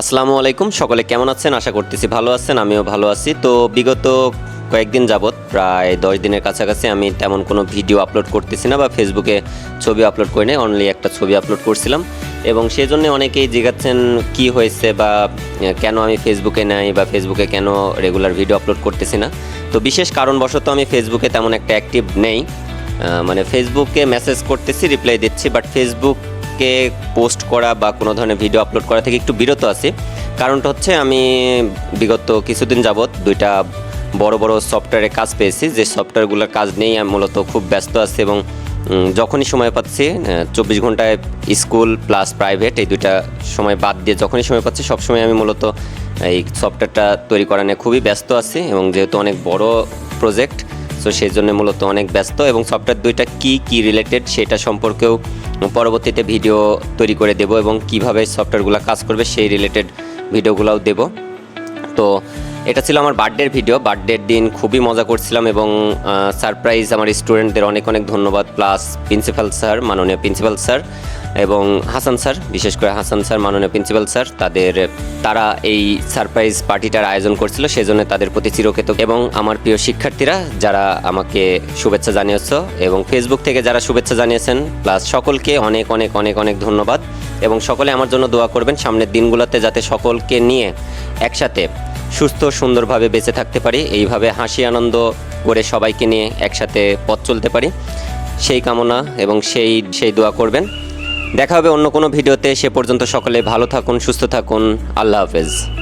আসসালামু আলাইকুম, সকলে কেমন আছেন? আশা করতেছি ভালো আছেন, আমিও ভালো আছি। তো বিগত কয়েকদিন যাবৎ, প্রায় দশ দিনের কাছাকাছি আমি তেমন কোনো ভিডিও আপলোড করতেছি না বা ফেসবুকে ছবি আপলোড করি নাই অনলি একটা ছবি আপলোড করছিলাম। এবং সেই জন্য অনেকেই জিজ্ঞাচ্ছেন কি হয়েছে বা কেন আমি ফেসবুকে নাই বা ফেসবুকে কেন রেগুলার ভিডিও আপলোড করতেছি না। তো বিশেষ কারণবশত আমি ফেসবুকে তেমন একটা অ্যাক্টিভ নেই। মানে ফেসবুকে মেসেজ করতেছি রিপ্লাই দিচ্ছি বাট ফেসবুককে পোস্ট করা বা কোনো ধরনের ভিডিও আপলোড করা থেকে একটু বিরত আছি। কারণটা হচ্ছে আমি বিগত কিছুদিন যাবৎ দুইটা বড় বড় সফটওয়্যারে কাজ পেয়েছি। যে সফটওয়্যারগুলোর কাজ নেই আমি মূলত খুব ব্যস্ত আছি এবং যখনই সময় পাচ্ছি চব্বিশ ঘন্টায় স্কুল প্লাস প্রাইভেট এই দুইটা সময় বাদ দিয়ে যখনই সময় পাচ্ছি, সবসময় আমি মূলত এই সফটওয়্যারটা তৈরি করা নিয়ে খুবই ব্যস্ত আছি এবং যেহেতু অনেক বড় প্রজেক্ট সো সেই জন্য মূলত অনেক ব্যস্ত এবং সফটওয়্যার দুইটা কি কি রিলেটেড সেটা সম্পর্কেও পরবর্তীতে ভিডিও তৈরি করে দেব এবং কীভাবে সফটওয়্যারগুলো কাজ করবে সেই রিলেটেড ভিডিওগুলোও দেব। তো এটা ছিল আমার বার্থডের ভিডিও, বার্থডের দিন খুবই মজা করছিলাম এবং সারপ্রাইজ আমার স্টুডেন্টদের অনেক অনেক ধন্যবাদ প্লাস প্রিন্সিপাল স্যার মাননীয় প্রিন্সিপাল স্যার এবং হাসান স্যার বিশেষ করে হাসান স্যার মাননীয় প্রিন্সিপাল স্যার তাদের, তারা এই সারপ্রাইজ পার্টিটার আয়োজন করছিল, সেজন্য তাদের প্রতি চিরকৃত এবং আমার প্রিয় শিক্ষার্থীরা যারা আমাকে শুভেচ্ছা জানিয়েছ এবং ফেসবুক থেকে যারা শুভেচ্ছা জানিয়েছেন প্লাস সকলকে অনেক অনেক অনেক অনেক ধন্যবাদ এবং সকলে আমার জন্য দোয়া করবেন, সামনের দিনগুলোতে যাতে সকলকে নিয়ে একসাথে সুস্থ, সুন্দরভাবে বেঁচে থাকতে পারি। এইভাবে হাসি, আনন্দ করে সবাইকে নিয়ে একসাথে পথ চলতে পারি। সেই কামনা এবং সেই সেই দোয়া করবেন। দেখা হবে অন্য কোনো ভিডিওতে। সে পর্যন্ত সকলে ভালো থাকুন, সুস্থ থাকুন। আল্লাহ হাফেজ।